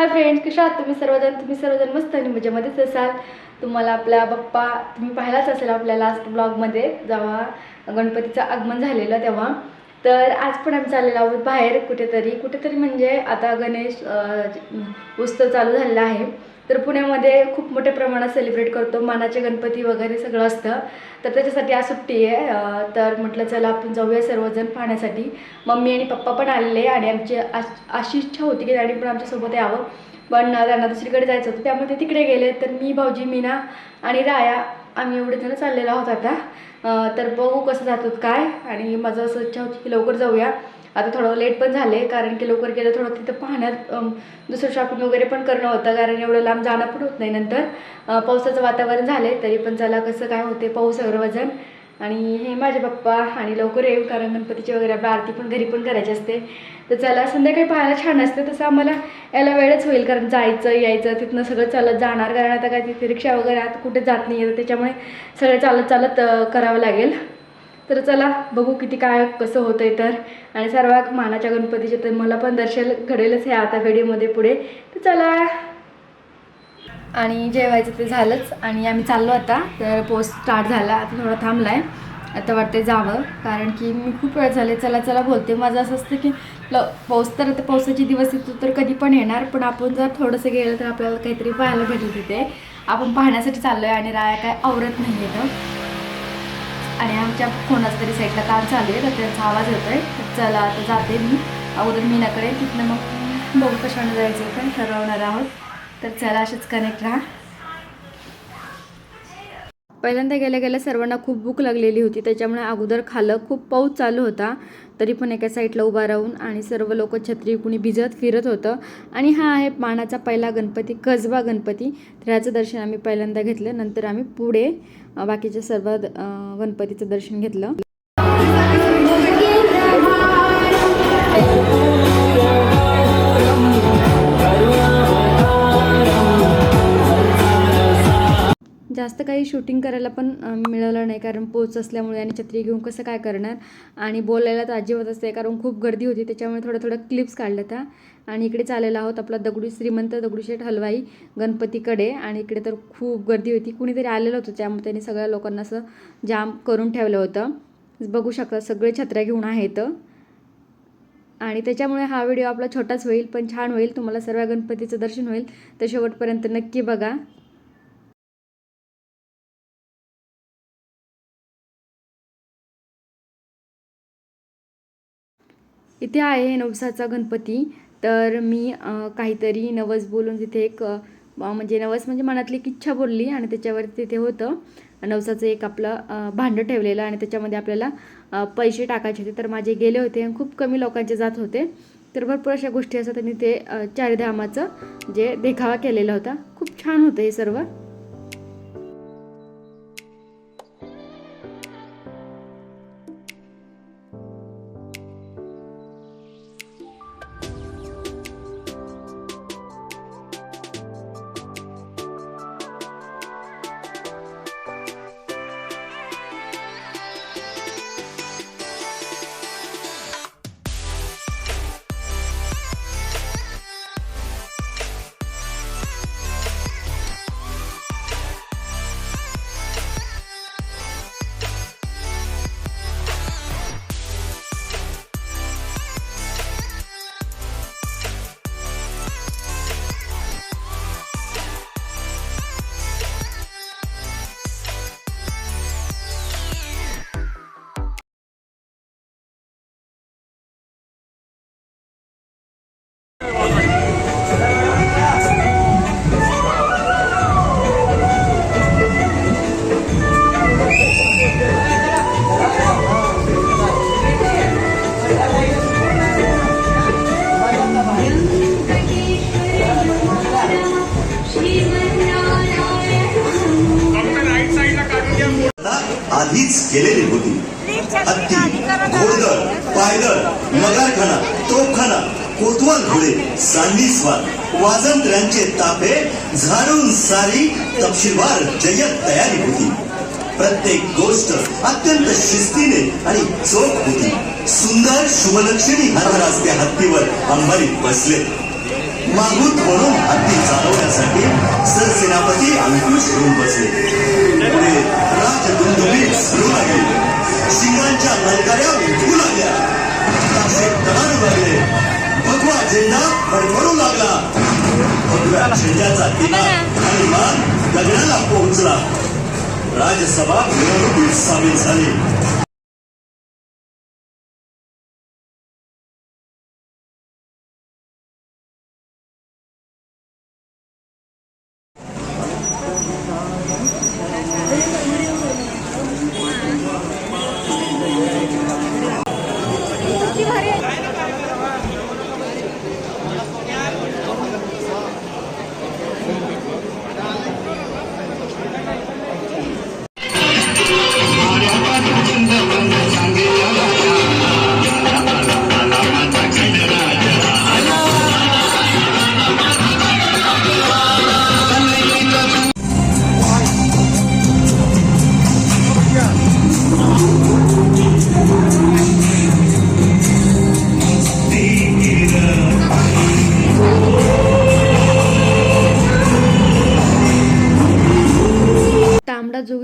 Hi friends कशा आहात तुम्ही सर्वजण? तुम्ही सर्वजण मस्त आणि मजेमध्येच असाल. तुम्हाला आपला बाप्पा तुम्ही पाहिलाच असेल आपल्या लास्ट ब्लॉगमध्ये जेव्हा गणपतीचं आगमन झालेलं तेव्हा. तर आज पण आम्ही चाललेलो आहोत बाहेर कुठेतरी. कुठेतरी म्हणजे आता गणेश उत्सव चालू झालेला आहे. तर पुण्यामध्ये खूप मोठ्या प्रमाणात सेलिब्रेट करतो. मानाचे गणपती वगैरे सगळं असतं. तर त्याच्यासाठी आज सुट्टी आहे. तर म्हटलं चला आपण जाऊया सर्वजण पाहण्यासाठी. मम्मी आणि पप्पा पण आलेले आणि आमची अश- अशी इच्छा होती की त्यांनी पण आमच्यासोबत यावं. पण त्यांना दुसरीकडे जायचं होतं. त्यामुळे ते तिकडे गेले. तर मी भाऊजी मीना आणि राया आम्ही एवढे जण चाललेलो आहोत आता. तर बघू कसं जातात काय. आणि माझं असं इच्छा होती की लवकर जाऊया. आता थोडं लेट पण झाले कारण की लवकर गेलं थोडं तिथं पाहण्यात दुसरं शॉपिंग वगैरे पण करणं होतं कारण एवढं लांब जाणं पण होत नाही नंतर. पावसाचं वातावरण झाले तरी पण चला कसं काय होते पाऊस वगैरे वजन. आणि हे माझे पप्पा आणि लवकर येऊ कारण गणपतीची वगैरे आपल्या आरती पण घरी पण करायची असते. तर चला संध्याकाळी पाहायला छान असते तसं आम्हाला यायला वेळच होईल कारण जायचं यायचं तिथनं सगळं चालत जाणार कारण आता काय तिथे रिक्षा वगैरे आता कुठे जात नाही आहे त्याच्यामुळे सगळं चालत चालत करावं लागेल. तर चला बघू किती काय कसं होतं आहे तर. आणि सर्वात मानाच्या गणपतीचे तर मला पण दर्शन घडेलच हे आता व्हिडिओमध्ये पुढे. तर चला. आणि जेवायचं ते झालंच आणि आम्ही चाललो आता. तर पोस्ट स्टार्ट झाला. आता थोडा थांबला आहे आता वाटते जावं. कारण की मी खूप वेळ झाले. चला चला बोलते. माझं असं असतं की ल पाऊस तर आता पावसाचे दिवस येतो तर कधी पण येणार. पण आपण जर थोडंसं गेलं तर आपल्याला काहीतरी पाहायला भेटेल तिथे आपण पाहण्यासाठी चाललो आहे आणि राया काय आवरत नाही येतं आणि आमच्या कोणाच तरी साईडला काम चालू आहे तर त्यांचा आवाज येतो तर चला आता जाते मी. अगोदर मीनाकडे तिथनं मग बघू कशाने जायचं पण ठरवणार आहोत. तर चला असेच कनेक्ट राहा. पहिल्यांदा गेल्या गेल्या सर्वांना खूप भूक लागलेली होती त्याच्यामुळे अगोदर खालं खूप पाऊस चालू होता तरी पण एका साईडला उभा राहून आणि सर्व लोक छत्री कुणी भिजत फिरत होतं. आणि हा आहे मानाचा पहिला गणपती कसबा गणपती. तर ह्याचं दर्शन आम्ही पहिल्यांदा घेतलं नंतर आम्ही पुढे बाकीच्या सर्व गणपतीचं दर्शन घेतलं. जास्त काही शूटिंग करायला पण मिळालं नाही. कारण पोच असल्यामुळे आणि छत्री घेऊन कसं काय करणार? आणि बोलायला तर अजिबात असते कारण खूप गर्दी होती. त्याच्यामुळे थोडं थोडं क्लिप्स काढल्या त्या. आणि इकडे चाललेला आहोत आपला दगडू श्रीमंत दगडूशेठ हलवाई गणपतीकडे. आणि इकडे तर खूप गर्दी होती. कुणीतरी आलेलं होतं. त्यामुळे त्यांनी सगळ्या लोकांना असं जाम करून ठेवलं होतं. बघू शकता सगळे छत्र्या घेऊन आहेत. आणि त्याच्यामुळे हा व्हिडिओ आपला छोटाच होईल पण छान होईल. तुम्हाला सर्व गणपतीचं दर्शन होईल. तर शेवटपर्यंत नक्की बघा. इथे आहे नवसाचा गणपती. तर मी काहीतरी नवस बोलून तिथे एक म्हणजे नवस म्हणजे मनातली एक इच्छा बोलली आणि त्याच्यावर तिथे होतं. नवसाचं एक आपलं भांडं ठेवलेलं आणि त्याच्यामध्ये आपल्याला पैसे टाकायचे होते. तर माझे गेले होते आणि खूप कमी लोकांचे जात होते. तर भरपूर अशा गोष्टी असतात आणि ते चारधामाचं जे देखावा केलेला होता. खूप छान होतं हे सर्व. आधीच केलेली होती. हत्ती घोडदळ पायदळ मगारखाना तोफखाना कोतवाल घोडे सांडी स्वार वाजंत्र्यांचे ताफे झाडून सारी तपशीलवार जय्यत तयारी होती. प्रत्येक गोष्ट अत्यंत शिस्तीने आणि चोख होती. सुंदर शुभलक्षणी महाराज त्या हत्तीवर अंबारीत बसले. मागूत म्हणून हत्ती चालवण्यासाठी सरसेनापती अंकुश घेऊन बसले. पुढे राजदुंदुबी सुरू लागले. शिंगांच्या नलकाऱ्या उठू लागल्या. ताशे तडारू लागले भगवा झेंडा फडफडू लागला. भगव्या झेंड्याचा दिवा आणि मान गगनाला पोहोचला. राजसभा निवडणुकीत सामील झाली.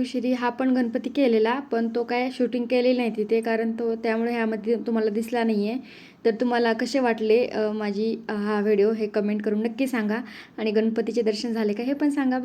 तांबडा हा पण गणपती केलेला पण तो काय शूटिंग केलेली नाही तिथे कारण तो त्यामुळे ह्यामध्ये तुम्हाला दिसला नाही आहे तर तुम्हाला कसे वाटले माझी हा व्हिडिओ हे कमेंट करून नक्की सांगा. आणि गणपतीचे दर्शन झाले का हे पण सांगा.